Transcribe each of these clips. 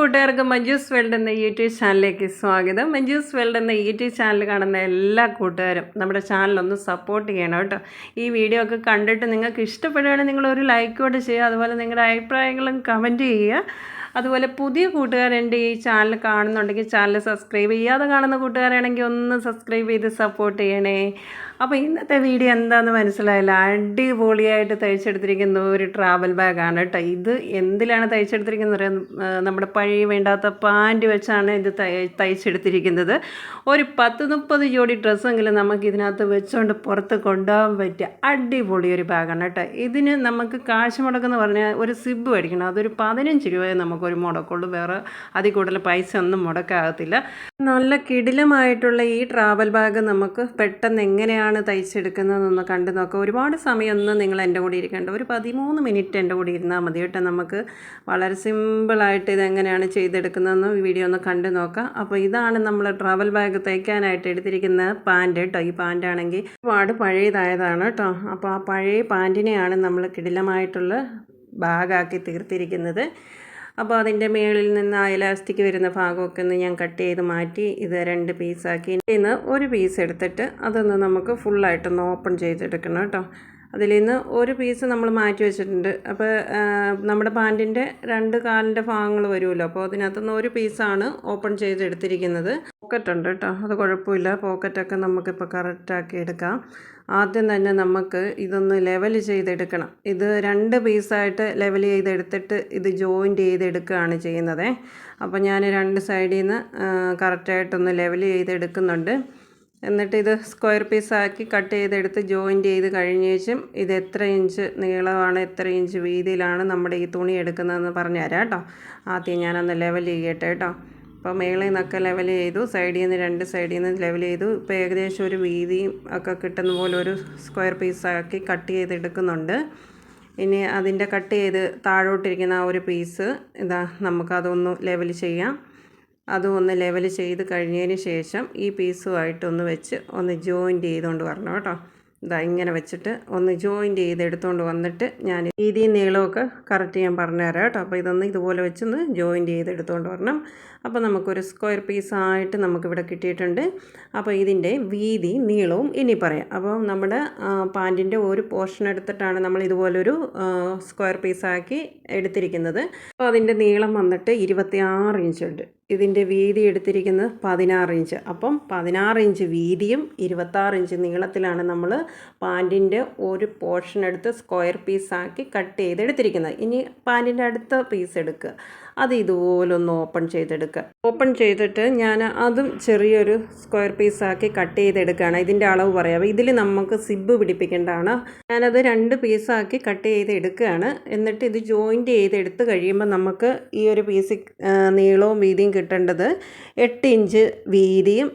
കൂട്ടുകാർക്കും മഞ്ജൂസ് വേൾഡ് എന്ന യൂട്യൂബ് ചാനലിലേക്ക് സ്വാഗതം. മഞ്ജൂസ് വേൾഡ് എന്ന യൂട്യൂബ് ചാനൽ കാണുന്ന എല്ലാ കൂട്ടുകാരും നമ്മുടെ ചാനലൊന്ന് സപ്പോർട്ട് ചെയ്യണം കേട്ടോ. ഈ വീഡിയോ ഒക്കെ കണ്ടിട്ട് നിങ്ങൾക്ക് ഇഷ്ടപ്പെടുകയാണെങ്കിൽ നിങ്ങൾ ഒരു ലൈക്ക് കൂടെ ചെയ്യുക അതുപോലെ നിങ്ങളുടെ അഭിപ്രായങ്ങളും കമന്റ് ചെയ്യുക. അതുപോലെ പുതിയ കൂട്ടുകാരെന്റെ ഈ ചാനൽ കാണുന്നുണ്ടെങ്കിൽ ചാനൽ സബ്സ്ക്രൈബ് ചെയ്യാതെ കാണുന്ന കൂട്ടുകാരാണെങ്കിൽ ഒന്ന് സബ്സ്ക്രൈബ് ചെയ്ത് സപ്പോർട്ട് ചെയ്യണേ. അപ്പോൾ ഇന്നത്തെ വീഡിയോ എന്താണെന്ന് മനസ്സിലായില്ല. അടിപൊളിയായിട്ട് തയ്ച്ചെടുത്തിരിക്കുന്ന ഒരു ട്രാവൽ ബാഗാണ് കേട്ടോ ഇത്. എന്തിലാണ് തയ്ച്ചെടുത്തിരിക്കുന്നത് നമ്മുടെ പഴയ വേണ്ടാത്ത പാന്റ് വെച്ചാണ് ഇത് തയ് തയ്ച്ചെടുത്തിരിക്കുന്നത്. ഒരു പത്ത് മുപ്പത് ജോഡി ഡ്രസ്സെങ്കിലും നമുക്ക് ഇതിനകത്ത് വെച്ചുകൊണ്ട് പുറത്ത് കൊണ്ടുപോകാൻ പറ്റിയ അടിപൊളി ഒരു ബാഗാണ് കേട്ടോ. ഇതിന് നമുക്ക് കാശ് മുടക്കെന്ന് പറഞ്ഞാൽ ഒരു സിബ് മേടിക്കണം. അതൊരു പതിനഞ്ച് രൂപയെ നമുക്കൊരു മുടക്കുള്ളൂ. വേറെ അതിൽ കൂടുതൽ പൈസ ഒന്നും മുടക്കാകത്തില്ല. നല്ല കിടിലമായിട്ടുള്ള ഈ ട്രാവൽ ബാഗ് നമുക്ക് പെട്ടെന്ന് എങ്ങനെയാണ് തയ്ച്ചെടുക്കുന്നതെന്നൊന്ന് കണ്ടു നോക്കാം. ഒരുപാട് സമയമൊന്നും നിങ്ങൾ എന്റെ കൂടെ ഇരിക്കേണ്ട. ഒരു പതിമൂന്ന് മിനിറ്റ് എന്റെ കൂടെ ഇരുന്നാൽ മതി കേട്ടോ. നമുക്ക് വളരെ സിമ്പിളായിട്ട് ഇതെങ്ങനെയാണ് ചെയ്തെടുക്കുന്നതെന്ന് വീഡിയോ ഒന്ന് കണ്ടു നോക്കാം. അപ്പോൾ ഇതാണ് നമ്മൾ ട്രാവൽ ബാഗ് തയ്ക്കാനായിട്ട് എടുത്തിരിക്കുന്ന പാന്റ് കേട്ടോ. ഈ പാന്റാണെങ്കിൽ ഒരുപാട് പഴയതായതാണ് കേട്ടോ. അപ്പോൾ ആ പഴയ പാന്റിനെയാണ് നമ്മൾ കിടിലമായിട്ടുള്ള ബാഗാക്കി തീർത്തിരിക്കുന്നത്. അപ്പോൾ അതിന്റെ മേളിൽ നിന്ന് ആ ഇലാസ്റ്റിക് വരുന്ന ഭാഗമൊക്കെ ഒന്ന് ഞാൻ കട്ട് ചെയ്ത് മാറ്റി ഇത് രണ്ട് പീസാക്കി ഇന്ന് ഒരു പീസ് എടുത്തിട്ട് അതൊന്ന് നമുക്ക് ഫുള്ളായിട്ടൊന്ന് ഓപ്പൺ ചെയ്തെടുക്കണം കേട്ടോ. അതിൽ നിന്ന് ഒരു പീസ് നമ്മൾ മാറ്റി വെച്ചിട്ടുണ്ട്. അപ്പോൾ നമ്മുടെ പാന്റിന്റെ രണ്ട് കാലിന്റെ ഭാഗങ്ങൾ വരുമല്ലോ. അപ്പോൾ അതിനകത്തുനിന്ന് ഒരു പീസാണ് ഓപ്പൺ ചെയ്തെടുത്തിരിക്കുന്നത്. പോക്കറ്റ് ഉണ്ട് കേട്ടോ. അത് കുഴപ്പമില്ല. പോക്കറ്റൊക്കെ നമുക്കിപ്പോൾ കറക്റ്റാക്കി എടുക്കാം. ആദ്യം തന്നെ നമുക്ക് ഇതൊന്ന് ലെവൽ ചെയ്തെടുക്കണം. ഇത് രണ്ട് പീസായിട്ട് ലെവൽ ചെയ്തെടുത്തിട്ട് ഇത് ജോയിന്റ് ചെയ്തെടുക്കുകയാണ് ചെയ്യുന്നത്. അപ്പോൾ ഞാൻ രണ്ട് സൈഡിൽ നിന്ന് കറക്റ്റായിട്ടൊന്ന് ലെവൽ ചെയ്തെടുക്കുന്നുണ്ട്. എന്നിട്ട് ഇത് സ്ക്വയർ പീസാക്കി കട്ട് ചെയ്തെടുത്ത് ജോയിന്റ് ചെയ്ത് കഴിഞ്ഞ ശേഷം ഇത് എത്ര ഇഞ്ച് നീളമാണ് എത്ര ഇഞ്ച് വീതിയിലാണ് നമ്മുടെ ഈ തുണി എടുക്കുന്നതെന്ന് പറഞ്ഞുതരാം കേട്ടോ. ആദ്യം ഞാനൊന്ന് ലെവൽ ചെയ്യട്ടെ കേട്ടോ. അപ്പോൾ മേളിൽ നിന്നൊക്കെ ലെവൽ ചെയ്തു സൈഡിൽ നിന്ന് രണ്ട് സൈഡിൽ നിന്ന് ലെവൽ ചെയ്തു. ഇപ്പോൾ ഏകദേശം ഒരു വീതിയും ഒക്കെ കിട്ടുന്ന പോലെ ഒരു സ്ക്വയർ പീസാക്കി കട്ട് ചെയ്തെടുക്കുന്നുണ്ട് ഇനി അതിന്റെ കട്ട് ചെയ്ത് താഴോട്ടിരിക്കുന്ന ആ ഒരു പീസ് ഇതാ നമുക്കതൊന്ന് ലെവൽ ചെയ്യാം. അതും ഒന്ന് ലെവൽ ചെയ്ത് കഴിഞ്ഞതിന് ശേഷം ഈ പീസുമായിട്ടൊന്ന് വെച്ച് ഒന്ന് ജോയിന്റ് ചെയ്തുകൊണ്ട് വരണം കേട്ടോ. ഇതാ ഇങ്ങനെ വെച്ചിട്ട് ഒന്ന് ജോയിന്റ് ചെയ്ത് എടുത്തുകൊണ്ട് വന്നിട്ട് ഞാൻ രീതിയും നീളമൊക്കെ കറക്റ്റ് ചെയ്യാൻ പറഞ്ഞുതരാം കേട്ടോ. അപ്പോൾ ഇതൊന്ന് ഇതുപോലെ വെച്ചൊന്ന് ജോയിന്റ് ചെയ്ത് എടുത്തുകൊണ്ട് വരണം. അപ്പോൾ നമുക്കൊരു സ്ക്വയർ പീസായിട്ട് നമുക്കിവിടെ കിട്ടിയിട്ടുണ്ട്. അപ്പോൾ ഇതിന്റെ വീതി നീളവും ഇനി പറയാം. അപ്പോൾ നമ്മുടെ പാന്റിന്റെ ഒരു പോർഷൻ എടുത്തിട്ടാണ് നമ്മൾ ഇതുപോലൊരു സ്ക്വയർ പീസാക്കി എടുത്തിരിക്കുന്നത്. അപ്പോൾ അതിന്റെ നീളം വന്നിട്ട് ഇരുപത്തി ആറ് ഇഞ്ച് ഉണ്ട്. ഇതിന്റെ വീതി എടുത്തിരിക്കുന്നത് പതിനാറ് ഇഞ്ച് അപ്പം പതിനാറ് ഇഞ്ച് വീതിയും ഇരുപത്താറ് ഇഞ്ച് നീളത്തിലാണ് നമ്മൾ പാന്റിന്റെ ഒരു പോർഷൻ എടുത്ത് സ്ക്വയർ പീസാക്കി കട്ട് ചെയ്ത് എടുത്തിരിക്കുന്നത് ഇനി പാന്റിന്റെ അടുത്ത പീസ് എടുക്കുക. അത് ഇതുപോലെ ഒന്ന് ഓപ്പൺ ചെയ്തെടുക്കുക. ഓപ്പൺ ചെയ്തിട്ട് ഞാൻ അതും ചെറിയൊരു സ്ക്വയർ പീസാക്കി കട്ട് ചെയ്തെടുക്കുകയാണ്. ഇതിന്റെ അളവ് പറയാം. ഇതിൽ നമുക്ക് സിബ് പിടിപ്പിക്കേണ്ടതാണ്. ഞാനത് രണ്ട് പീസാക്കി കട്ട് ചെയ്ത് എടുക്കുകയാണ് എന്നിട്ട് ഇത് ജോയിന്റ് ചെയ്ത് എടുത്ത് കഴിയുമ്പോൾ നമുക്ക് ഈ ഒരു പീസ് നീളവും വീതിയും കിട്ടേണ്ടത് എട്ട് ഇഞ്ച് വീതിയും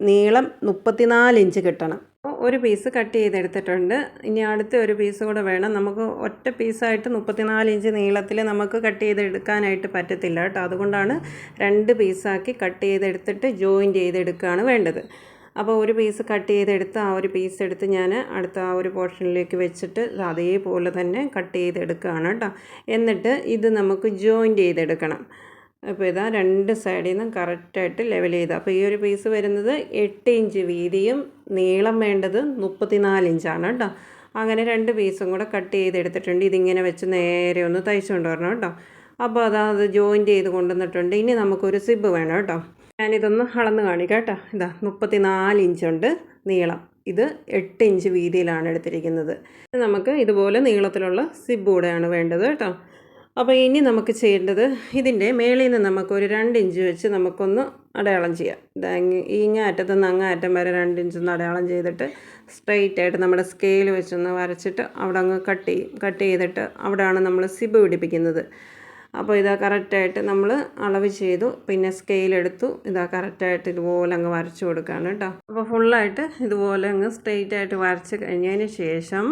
നീളം മുപ്പത്തിനാല് ഇഞ്ച് കിട്ടണം. ഒരു പീസ് കട്ട് ചെയ്തെടുത്തിട്ടുണ്ട്. ഇനി അടുത്ത ഒരു പീസ് കൂടെ വേണം. നമുക്ക് ഒറ്റ പീസായിട്ട് മുപ്പത്തിനാല് ഇഞ്ച് നീളത്തിൽ നമുക്ക് കട്ട് ചെയ്തെടുക്കാനായിട്ട് പറ്റത്തില്ല കേട്ടോ. അതുകൊണ്ടാണ് രണ്ട് പീസാക്കി കട്ട് ചെയ്തെടുത്തിട്ട് ജോയിന്റ് ചെയ്തെടുക്കുകയാണ് വേണ്ടത്. അപ്പോൾ ഒരു പീസ് കട്ട് ചെയ്തെടുത്ത് ആ ഒരു പീസ് എടുത്ത് ഞാൻ അടുത്ത ആ ഒരു പോർഷനിലേക്ക് വെച്ചിട്ട് അതേപോലെ തന്നെ കട്ട് ചെയ്തെടുക്കുകയാണ് കേട്ടോ. എന്നിട്ട് ഇത് നമുക്ക് ജോയിന്റ് ചെയ്തെടുക്കണം. അപ്പോൾ ഇതാ രണ്ട് സൈഡിൽ നിന്നും കറക്റ്റായിട്ട് ലെവൽ ചെയ്ത്. അപ്പോൾ ഈ ഒരു പീസ് വരുന്നത് എട്ട് ഇഞ്ച് വീതിയും നീളം വേണ്ടത് മുപ്പത്തിനാല് ഇഞ്ചാണ് കേട്ടോ. അങ്ങനെ രണ്ട് പീസും കൂടെ കട്ട് ചെയ്തെടുത്തിട്ടുണ്ട്. ഇതിങ്ങനെ വെച്ച് നേരെ ഒന്ന് തയ്ച്ചുകൊണ്ട് വരണം കേട്ടോ. അപ്പോൾ അതാ അത് ജോയിന്റ് ചെയ്ത് കൊണ്ടുവന്നിട്ടുണ്ട്. ഇനി നമുക്കൊരു സിബ് വേണം കേട്ടോ. ഞാനിതൊന്ന് അളന്ന് കാണിക്കാം കേട്ടോ. ഇതാ മുപ്പത്തിനാല് ഇഞ്ചുണ്ട് നീളം. ഇത് എട്ട് ഇഞ്ച് വീതിയിലാണ് എടുത്തിരിക്കുന്നത്. നമുക്ക് ഇതുപോലെ നീളത്തിലുള്ള സിബ് കൂടെയാണ് വേണ്ടത് കേട്ടോ. അപ്പോൾ ഇനി നമുക്ക് ചെയ്യേണ്ടത് ഇതിന്റെ മേളിൽ നിന്ന് നമുക്കൊരു രണ്ട് ഇഞ്ച് വെച്ച് നമുക്കൊന്ന് അടയാളം ചെയ്യാം. ഇങ്ങ അറ്റത്ത് നിന്ന് അങ്ങ അറ്റം വരെ രണ്ട് ഇഞ്ചൊന്ന് അടയാളം ചെയ്തിട്ട് സ്ട്രെയിറ്റ് ആയിട്ട് നമ്മുടെ സ്കെയിൽ വെച്ചൊന്ന് വരച്ചിട്ട് അവിടെ അങ്ങ് കട്ട് ചെയ്യും കട്ട് ചെയ്തിട്ട് അവിടെയാണ് നമ്മൾ സിബ് പിടിപ്പിക്കുന്നത്. അപ്പോൾ ഇതാ കറക്റ്റായിട്ട് നമ്മൾ അളവ് ചെയ്തു പിന്നെ സ്കെയിൽ എടുത്തു. ഇതാ കറക്റ്റായിട്ട് ഇതുപോലെ അങ്ങ് വരച്ചു കൊടുക്കുകയാണ് കേട്ടോ. അപ്പോൾ ഫുള്ളായിട്ട് ഇതുപോലെ അങ്ങ് സ്ട്രെയിറ്റ് ആയിട്ട് വരച്ച് കഴിഞ്ഞതിന് ശേഷം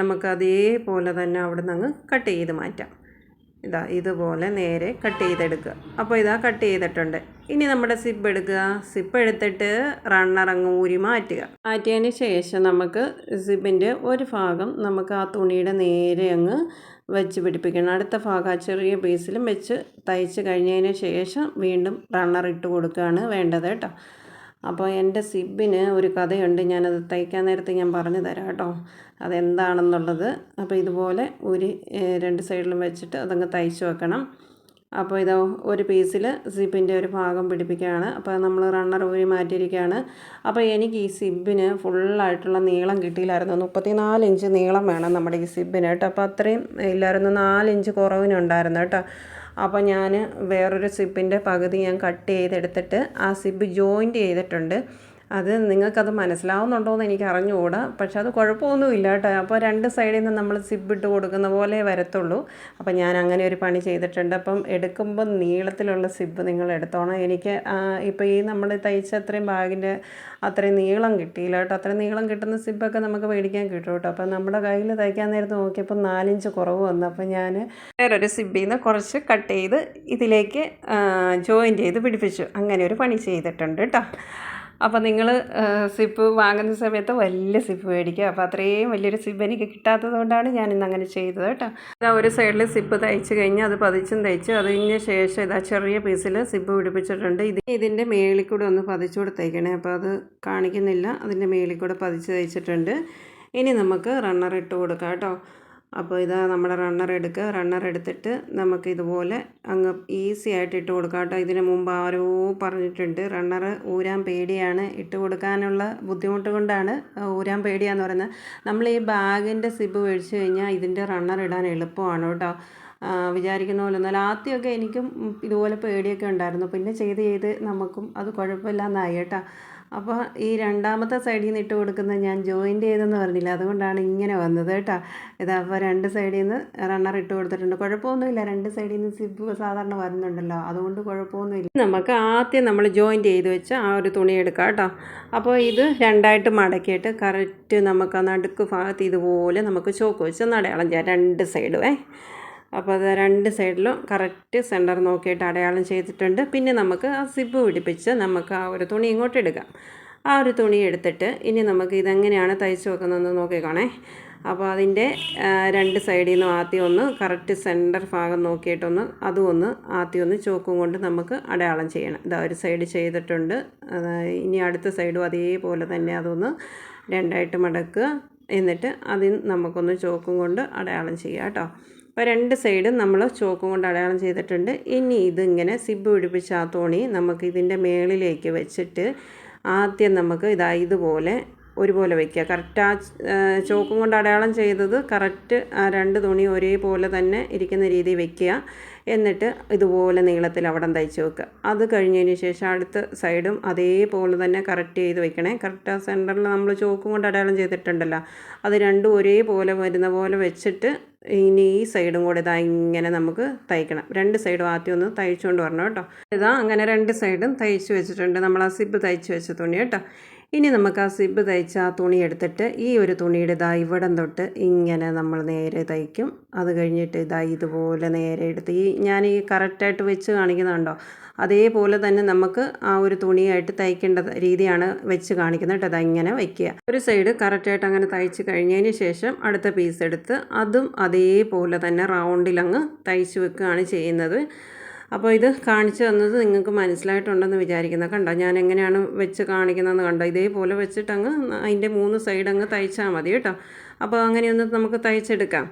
നമുക്ക് അതേപോലെ തന്നെ അവിടെ നിന്ന് അങ്ങ് കട്ട് ചെയ്ത് മാറ്റാം. ഇതാ ഇതുപോലെ നേരെ കട്ട് ചെയ്തെടുക്കുക. അപ്പോൾ ഇതാ കട്ട് ചെയ്തിട്ടുണ്ട്. ഇനി നമ്മുടെ സിപ്പ് എടുക്കുക. സിപ്പ് എടുത്തിട്ട് റണ്ണർ അങ്ങ് ഊരി മാറ്റുക. മാറ്റിയതിന് ശേഷം നമുക്ക് സിപ്പിന്റെ ഒരു ഭാഗം നമുക്ക് ആ തുണിയുടെ നേരെ അങ്ങ് വെച്ച് പിടിപ്പിക്കണം. അടുത്ത ഭാഗം ആ ചെറിയ പീസിലും വെച്ച് തയ്ച്ച് കഴിഞ്ഞതിന് ശേഷം വീണ്ടും റണ്ണർ ഇട്ട് കൊടുക്കുകയാണ് വേണ്ടത് കേട്ടോ. അപ്പോൾ എന്റെ സിബിന് ഒരു കഥയുണ്ട്. ഞാനത് തയ്ക്കാൻ നേരത്തെ ഞാൻ പറഞ്ഞു തരാം കേട്ടോ. അതെന്താണെന്നുള്ളത്. അപ്പോൾ ഇതുപോലെ ഒരു രണ്ട് സൈഡിലും വെച്ചിട്ട് അതങ്ങ് തയ്ച്ച് വെക്കണം. അപ്പോൾ ഇത് ഒരു പീസിൽ സിബിന്റെ ഒരു ഭാഗം പിടിപ്പിക്കുകയാണ്. അപ്പോൾ നമ്മൾ റണ്ണർ ഊരി മാറ്റിയിരിക്കുകയാണ്. അപ്പോൾ എനിക്ക് ഈ സിബിന് ഫുള്ളായിട്ടുള്ള നീളം കിട്ടിയില്ലായിരുന്നു. മുപ്പത്തിനാല് ഇഞ്ച് നീളം വേണം നമ്മുടെ ഈ സിബിന് കേട്ടോ. അപ്പോൾ അത്രയും ഇല്ലായിരുന്നു. നാലിഞ്ച് കുറവിനുണ്ടായിരുന്നു കേട്ടോ. അപ്പോൾ ഞാൻ വേറൊരു സിബിന്റെ പകുതി ഞാൻ കട്ട് ചെയ്തെടുത്തിട്ട് ആ സിബ് ജോയിന്റ് ചെയ്തിട്ടുണ്ട്. അത് നിങ്ങൾക്കത് മനസ്സിലാവുന്നുണ്ടോ എന്ന് എനിക്ക് അറിഞ്ഞുകൂടാ. പക്ഷെ അത് കുഴപ്പമൊന്നുമില്ല കേട്ടോ അപ്പോൾ രണ്ട് സൈഡിൽ നിന്ന് നമ്മൾ സിബ് ഇട്ട് കൊടുക്കുന്ന പോലെ വരത്തുള്ളൂ. അപ്പോൾ ഞാൻ അങ്ങനെ ഒരു പണി ചെയ്തിട്ടുണ്ട്. അപ്പം എടുക്കുമ്പോൾ നീളത്തിലുള്ള സിബ് നിങ്ങൾ എടുത്തോണം. എനിക്ക് ഇപ്പോൾ ഈ നമ്മൾ തയ്ച്ച അത്രയും ബാഗിന്റെ അത്രയും നീളം കിട്ടിയില്ല കേട്ടോ. അത്രയും നീളം കിട്ടുന്ന സിബൊക്കെ നമുക്ക് മേടിക്കാൻ കിട്ടും കേട്ടോ. അപ്പം നമ്മുടെ കയ്യിൽ തയ്ക്കാൻ നേരത്ത് നോക്കിയപ്പോൾ നാലിഞ്ച് കുറവ് വന്നു. അപ്പോൾ ഞാൻ വേറൊരു സിബിൽ നിന്ന് കുറച്ച് കട്ട് ചെയ്ത് ഇതിലേക്ക് ജോയിൻ ചെയ്ത് പിടിപ്പിച്ചു. അങ്ങനെ ഒരു പണി ചെയ്തിട്ടുണ്ട് കേട്ടോ. അപ്പോൾ നിങ്ങൾ സിപ്പ് വാങ്ങുന്ന സമയത്ത് വലിയ സിപ്പ് മേടിക്കുക. അപ്പോൾ അത്രയും വലിയൊരു സിപ്പ് എനിക്ക് കിട്ടാത്തത് കൊണ്ടാണ് ഞാൻ ഇന്ന് അങ്ങനെ ചെയ്തത് കേട്ടോ. ഇതാ ഒരു സൈഡിൽ സിപ്പ് തയ്ച്ച് കഴിഞ്ഞ് അത് പതിച്ചും തയ്ച്ച് അതിന് ശേഷം ഇതാ ചെറിയ പീസിൽ സിപ്പ് പിടിപ്പിച്ചിട്ടുണ്ട്. ഇത് ഇതിന്റെ മേളിൽ കൂടെ ഒന്ന് പതിച്ചുകൂടെ തയ്ക്കണേ അപ്പോൾ അത് കാണിക്കുന്നില്ല. അതിന്റെ മേളിൽ കൂടെ പതിച്ച് തയ്ച്ചിട്ടുണ്ട്. ഇനി നമുക്ക് റണ്ണർ ഇട്ട് കൊടുക്കാം കേട്ടോ. അപ്പോൾ ഇതാ നമ്മുടെ റണ്ണർ എടുക്കുക. റണ്ണർ എടുത്തിട്ട് നമുക്ക് ഇതുപോലെ അങ്ങ് ഈസി ആയിട്ട് ഇട്ട് കൊടുക്കാം കേട്ടോ. ഇതിന് മുമ്പ് ആരോ പറഞ്ഞിട്ടുണ്ട് റണ്ണർ ഊരാൻ പേടിയാണ്. ഇട്ട് കൊടുക്കാനുള്ള ബുദ്ധിമുട്ട് കൊണ്ടാണ് ഊരാൻ പേടിയാന്ന് പറയുന്നത്. നമ്മൾ ഈ ബാഗിന്റെ സിബ് മേടിച്ച് കഴിഞ്ഞാൽ ഇതിന്റെ റണ്ണർ ഇടാൻ എളുപ്പമാണ് കേട്ടോ. വിചാരിക്കുന്ന പോലെ ഒന്നുമല്ല. ആദ്യമൊക്കെ എനിക്കും ഇതുപോലെ പേടിയൊക്കെ ഉണ്ടായിരുന്നു. പിന്നെ ചെയ്ത് ചെയ്ത് നമുക്കും അത് കുഴപ്പമില്ലാന്നായി കേട്ടോ. അപ്പോൾ ഈ രണ്ടാമത്തെ സൈഡിൽ നിന്ന് ഇട്ട് കൊടുക്കുന്നത് ഞാൻ ജോയിന്റ് ചെയ്തെന്ന് പറഞ്ഞില്ല. അതുകൊണ്ടാണ് ഇങ്ങനെ വന്നത് കേട്ടോ. ഇതാ അപ്പോൾ രണ്ട് സൈഡിൽ നിന്ന് റണ്ണർ ഇട്ട് കൊടുത്തിട്ടുണ്ട്. കുഴപ്പമൊന്നുമില്ല. രണ്ട് സൈഡിൽ നിന്ന് സിബ് സാധാരണ വരുന്നുണ്ടല്ലോ. അതുകൊണ്ട് കുഴപ്പമൊന്നുമില്ല. നമുക്ക് ആദ്യം നമ്മൾ ജോയിന്റ് ചെയ്ത് വെച്ച് ആ ഒരു തുണി എടുക്കാം കേട്ടോ. അപ്പോൾ ഇത് രണ്ടായിട്ട് മടക്കിയിട്ട് കറക്റ്റ് നമുക്ക് നടുക്ക് ഭാഗത്ത് ഇതുപോലെ നമുക്ക് ചോക്ക് വെച്ച് നടയാളം ചെയ്യാം. രണ്ട് സൈഡും അപ്പോൾ അത് രണ്ട് സൈഡിലും കറക്റ്റ് സെന്റർ നോക്കിയിട്ട് അടയാളം ചെയ്തിട്ടുണ്ട്. പിന്നെ നമുക്ക് ആ സിബ് പിടിപ്പിച്ച് നമുക്ക് ആ ഒരു തുണി ഇങ്ങോട്ട് എടുക്കാം. ആ ഒരു തുണി എടുത്തിട്ട് ഇനി നമുക്ക് ഇതെങ്ങനെയാണ് തയ്ച്ച് വെക്കുന്നതെന്ന് നോക്കിക്കോണേ. അപ്പോൾ അതിന്റെ രണ്ട് സൈഡിൽ നിന്നും ആദ്യം ഒന്ന് കറക്റ്റ് സെന്റർ ഭാഗം നോക്കിയിട്ടൊന്ന് അതും ഒന്ന് ആദ്യം ഒന്ന് ചോക്കും കൊണ്ട് നമുക്ക് അടയാളം ചെയ്യണം. ഇതാ ഒരു സൈഡ് ചെയ്തിട്ടുണ്ട്. ഇനി അടുത്ത സൈഡും അതേപോലെ തന്നെ അതൊന്ന് രണ്ടായിട്ട് മടക്കുക. എന്നിട്ട് അതിൽ നമുക്കൊന്ന് ചോക്കും കൊണ്ട് അടയാളം ചെയ്യാം കേട്ടോ. അപ്പോൾ രണ്ട് സൈഡും നമ്മൾ ചോക്കും കൊണ്ട് അടയാളം ചെയ്തിട്ടുണ്ട്. ഇനി ഇതിങ്ങനെ സിബ് പിടിപ്പിച്ച ആ തോണി നമുക്ക് ഇതിന്റെ മേളിലേക്ക് വെച്ചിട്ട് ആദ്യം നമുക്ക് ഇതാ ഇതുപോലെ ഒരുപോലെ വയ്ക്കുക കറക്റ്റ് ആ ചോക്കും കൊണ്ട് അടയാളം ചെയ്തത് കറക്റ്റ് ആ രണ്ട് തുണി ഒരേപോലെ തന്നെ ഇരിക്കുന്ന രീതിയിൽ വെക്കുക. എന്നിട്ട് ഇതുപോലെ നീളത്തിൽ അവിടെ തയ്ച്ച് വെക്കുക. അത് കഴിഞ്ഞതിന് ശേഷം അടുത്ത സൈഡും അതേപോലെ തന്നെ കറക്റ്റ് ചെയ്ത് വെക്കണേ. കറക്റ്റ് ആ സെന്ററിൽ നമ്മൾ ചോക്കും കൊണ്ട് അടയാളം ചെയ്തിട്ടുണ്ടല്ലോ. അത് രണ്ടും ഒരേപോലെ വരുന്ന പോലെ വെച്ചിട്ട് ഇനി ഈ സൈഡും കൂടെ ഇതാ ഇങ്ങനെ നമുക്ക് തയ്ക്കണം. രണ്ട് സൈഡും ആദ്യം ഒന്ന് തയ്ച്ചുകൊണ്ട് വരണം കേട്ടോ. ഇതാ അങ്ങനെ രണ്ട് സൈഡും തയ്ച്ച് വെച്ചിട്ടുണ്ട്. നമ്മൾ ആ സിബ് തയ്ച്ച് വെച്ച തുണി കേട്ടോ. ഇനി നമുക്ക് ആ സിബ് തയ്ച്ച ആ തുണി എടുത്തിട്ട് ഈ ഒരു തുണിയുടെ ഇതാ ഇവിടം തൊട്ട് ഇങ്ങനെ നമ്മൾ നേരെ തയ്ക്കും. അത് കഴിഞ്ഞിട്ട് ഇതാ ഇതുപോലെ നേരെ എടുത്ത് ഈ ഞാൻ ഈ കറക്റ്റായിട്ട് വെച്ച് കാണിക്കുന്നുണ്ടോ? അതേപോലെ തന്നെ നമുക്ക് ആ ഒരു തുണിയായിട്ട് തയ്ക്കേണ്ട രീതിയാണ് വെച്ച് കാണിക്കുന്നത് കേട്ടോ. അതിങ്ങനെ വയ്ക്കുക ഒരു സൈഡ് കറക്റ്റായിട്ട് അങ്ങനെ തയ്ച്ച് കഴിഞ്ഞതിന് ശേഷം അടുത്ത പീസ് എടുത്ത് അതും അതേപോലെ തന്നെ റൗണ്ടിലങ്ങ് തയ്ച്ച് വെക്കുകയാണ് ചെയ്യുന്നത്. അപ്പോൾ ഇത് കാണിച്ചു തന്നത് നിങ്ങൾക്ക് മനസ്സിലായിട്ടുണ്ടെന്ന് വിചാരിക്കുന്നത് കണ്ടോ? ഞാൻ എങ്ങനെയാണ് വെച്ച് കാണിക്കുന്നതെന്ന് കണ്ടോ? ഇതേപോലെ വെച്ചിട്ടങ്ങ് അതിന്റെ മൂന്ന് സൈഡ് അങ്ങ് തയ്ച്ചാൽ മതി കേട്ടോ. അപ്പോൾ അങ്ങനെയൊന്ന് നമുക്ക് തയ്ച്ചെടുക്കാം.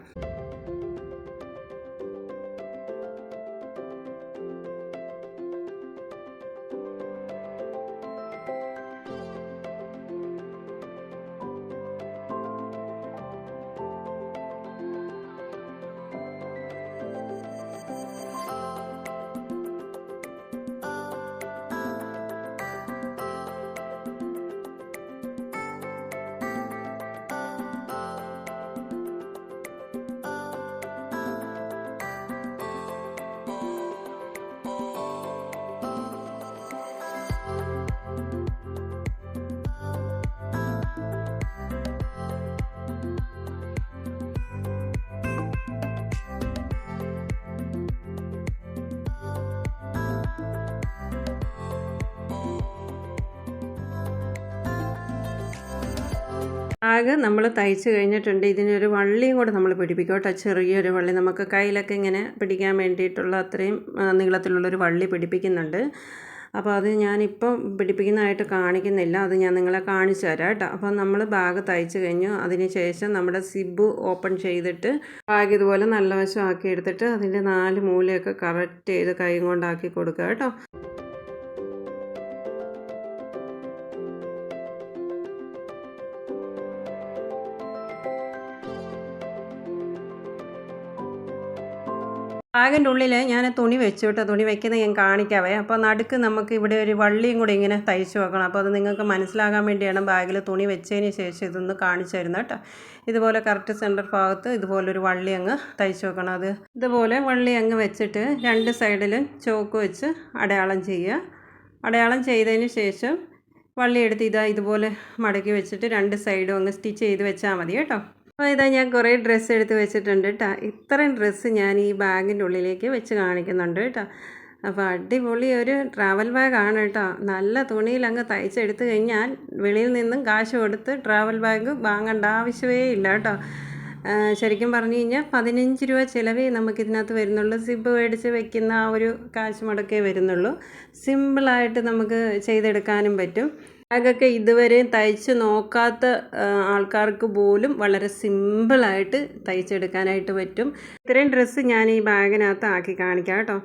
ബാഗ് നമ്മൾ തയ്ച്ച് കഴിഞ്ഞിട്ടുണ്ട്. ഇതിനൊരു വള്ളിയും കൂടെ നമ്മൾ പിടിപ്പിക്കും കേട്ടോ. ചെറിയൊരു വള്ളി. നമുക്ക് കയ്യിലൊക്കെ ഇങ്ങനെ പിടിക്കാൻ വേണ്ടിയിട്ടുള്ള അത്രയും നീളത്തിലുള്ളൊരു വള്ളി പിടിപ്പിക്കുന്നുണ്ട്. അപ്പോൾ അത് ഞാനിപ്പം പിടിപ്പിക്കുന്നതായിട്ട് കാണിക്കുന്നില്ല. അത് ഞാൻ നിങ്ങളെ കാണിച്ചു തരാം കേട്ടോ. അപ്പോൾ നമ്മൾ ബാഗ് തയ്ച്ച് കഴിഞ്ഞു. അതിന് ശേഷം നമ്മുടെ സിബ് ഓപ്പൺ ചെയ്തിട്ട് ബാഗ് ഇതുപോലെ നല്ല വശമാക്കി എടുത്തിട്ട് അതിന്റെ നാല് മൂലയൊക്കെ കറക്റ്റ് ചെയ്ത് കൈ കൊണ്ടാക്കി കൊടുക്കുക കേട്ടോ. ബാഗിന്റെ ഉള്ളിൽ ഞാൻ തുണി വെച്ചു കേട്ടോ തുണി വെക്കുന്നത് ഞാൻ കാണിക്കാവേ. അപ്പോൾ നടുക്ക് നമുക്ക് ഇവിടെ ഒരു വള്ളിയും കൂടി ഇങ്ങനെ തയ്ച്ച് വെക്കണം. അപ്പോൾ അത് നിങ്ങൾക്ക് മനസ്സിലാകാൻ വേണ്ടിയാണ് ബാഗിൽ തുണി വെച്ചതിന് ശേഷം ഇതൊന്ന് കാണിച്ചു തരുന്നത് കേട്ടോ. ഇതുപോലെ കറക്റ്റ് സെന്റർ ഭാഗത്ത് ഇതുപോലൊരു വള്ളി അങ്ങ് തയ്ച്ച് വെക്കണം. അത് ഇതുപോലെ വള്ളി അങ്ങ് വെച്ചിട്ട് രണ്ട് സൈഡിലും ചോക്ക് വെച്ച് അടയാളം ചെയ്യുക. അടയാളം ചെയ്തതിന് ശേഷം വള്ളി എടുത്ത് ഇതാ ഇതുപോലെ മടക്കി വെച്ചിട്ട് രണ്ട് സൈഡും അങ്ങ് സ്റ്റിച്ച് ചെയ്ത് വെച്ചാൽ മതി കേട്ടോ. അപ്പോൾ ഇതാ ഞാൻ കുറേ ഡ്രസ്സ് എടുത്ത് വെച്ചിട്ടുണ്ട് കേട്ടോ ഇത്രയും ഡ്രസ്സ് ഞാൻ ഈ ബാഗിന്റെ ഉള്ളിലേക്ക് വെച്ച് കാണിക്കുന്നുണ്ട് കേട്ടോ അപ്പോൾ അടിപൊളി ഒരു ട്രാവൽ ബാഗാണ് കേട്ടോ നല്ല തുണിയിൽ അങ്ങ് തയ്ച്ചെടുത്ത് കഴിഞ്ഞാൽ വെളിയിൽ നിന്നും കാശ് കൊടുത്ത് ട്രാവൽ ബാഗ് വാങ്ങേണ്ട ആവശ്യമേ ഇല്ല കേട്ടോ ശരിക്കും പറഞ്ഞു കഴിഞ്ഞാൽ പതിനഞ്ച് രൂപ ചിലവേ നമുക്കിതിനകത്ത് വരുന്നുള്ളൂ. സിബ് മേടിച്ച് വെക്കുന്ന ആ ഒരു കാശ് മുടക്കേ വരുന്നുള്ളൂ. സിമ്പിളായിട്ട് നമുക്ക് ചെയ്തെടുക്കാനും പറ്റും. ബാഗൊക്കെ ഇതുവരെയും തയ്ച്ച് നോക്കാത്ത ആൾക്കാർക്ക് പോലും വളരെ സിമ്പിളായിട്ട് തയ്ച്ചെടുക്കാനായിട്ട് പറ്റും. ഇത്രയും ഡ്രസ്സ് ഞാൻ ഈ ബാഗിനകത്ത് ആക്കി കാണിക്കാം കേട്ടോ.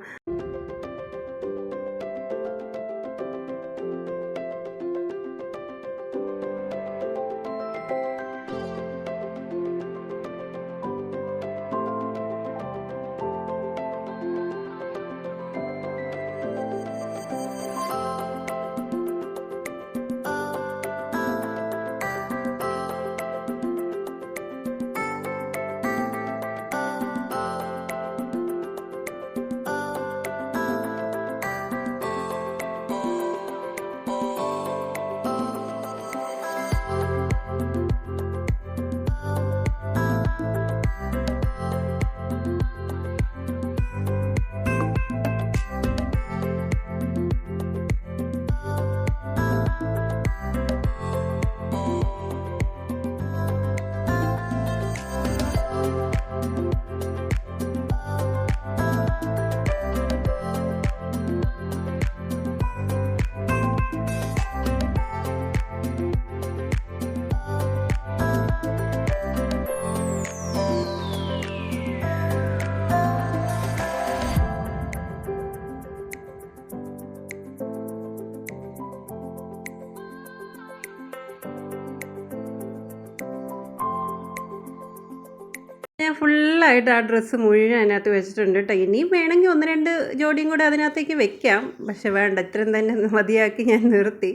ഫുള്ളായിട്ട് ആ ഡ്രസ്സ് മുഴുവൻ അതിനകത്ത് വെച്ചിട്ടുണ്ട് കേട്ടോ ഇനിയും വേണമെങ്കിൽ ഒന്ന് രണ്ട് ജോഡിയും കൂടെ അതിനകത്തേക്ക് വെക്കാം. പക്ഷെ വേണ്ട ഇത്രയും തന്നെ മതിയാക്കി ഞാൻ നിർത്തി.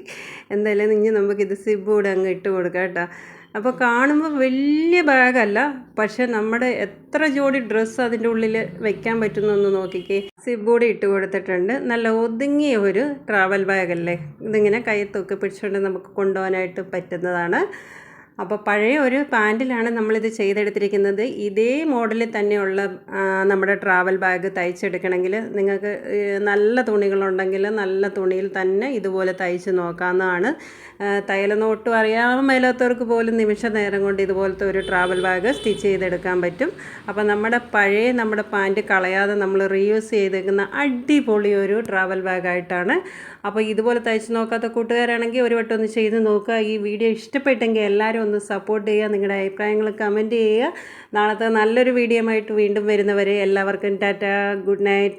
എന്തായാലും ഇനി നമുക്കിത് കൂടെ അങ്ങ് ഇട്ട് കൊടുക്കാം കേട്ടോ അപ്പോൾ കാണുമ്പോൾ വലിയ ബാഗല്ല പക്ഷെ നമ്മുടെ എത്ര ജോഡി ഡ്രസ്സ് അതിന്റെ ഉള്ളിൽ വെക്കാൻ പറ്റുന്നൊന്ന് നോക്കിക്കേ. സിബ് കൂടെ ഇട്ട് കൊടുത്തിട്ടുണ്ട്. നല്ല ഒതുങ്ങിയ ഒരു ട്രാവൽ ബാഗല്ലേ ഇതിങ്ങനെ കയ്യത്തൊക്കെ പിടിച്ചുകൊണ്ട് നമുക്ക് കൊണ്ടുപോകാനായിട്ട് പറ്റുന്നതാണ്. അപ്പോൾ പഴയ ഒരു പാന്റിലാണ് നമ്മളിത് ചെയ്തെടുത്തിരിക്കുന്നത്. ഇതേ മോഡലിൽ തന്നെയുള്ള നമ്മുടെ ട്രാവൽ ബാഗ് തയ്ച്ചെടുക്കണമെങ്കിൽ നിങ്ങൾക്ക് നല്ല തുണികളുണ്ടെങ്കിൽ നല്ല തുണിയിൽ തന്നെ ഇതുപോലെ തയ്ച്ച് നോക്കാവുന്നതാണ്. ആ, നോട്ടും അറിയാൻ മേലാത്തവർക്ക് പോലും നിമിഷ നേരം കൊണ്ട് ഇതുപോലത്തെ ഒരു ട്രാവൽ ബാഗ് സ്റ്റിച്ച് ചെയ്തെടുക്കാൻ പറ്റും. അപ്പോൾ നമ്മുടെ പഴയ നമ്മുടെ പാന്റ് കളയാതെ നമ്മൾ റീയൂസ് ചെയ്തേക്കുന്ന അടിപൊളി ഒരു ട്രാവൽ ബാഗായിട്ടാണ് അപ്പോൾ ഇതുപോലെ തയ്ച്ച് നോക്കാത്ത കൂട്ടുകാരാണെങ്കിൽ ഒരു വട്ടം ഒന്ന് ചെയ്ത് നോക്കുക. ഈ വീഡിയോ ഇഷ്ടപ്പെട്ടെങ്കിൽ എല്ലാവരും ഒന്ന് സപ്പോർട്ട് ചെയ്യുക നിങ്ങളുടെ അഭിപ്രായങ്ങൾ കമന്റ് ചെയ്യുക. നാളത്തെ നല്ലൊരു വീഡിയോ ആയിട്ട് വീണ്ടും വരുന്നവരെ എല്ലാവർക്കും ടാറ്റ ഗുഡ് നൈറ്റ്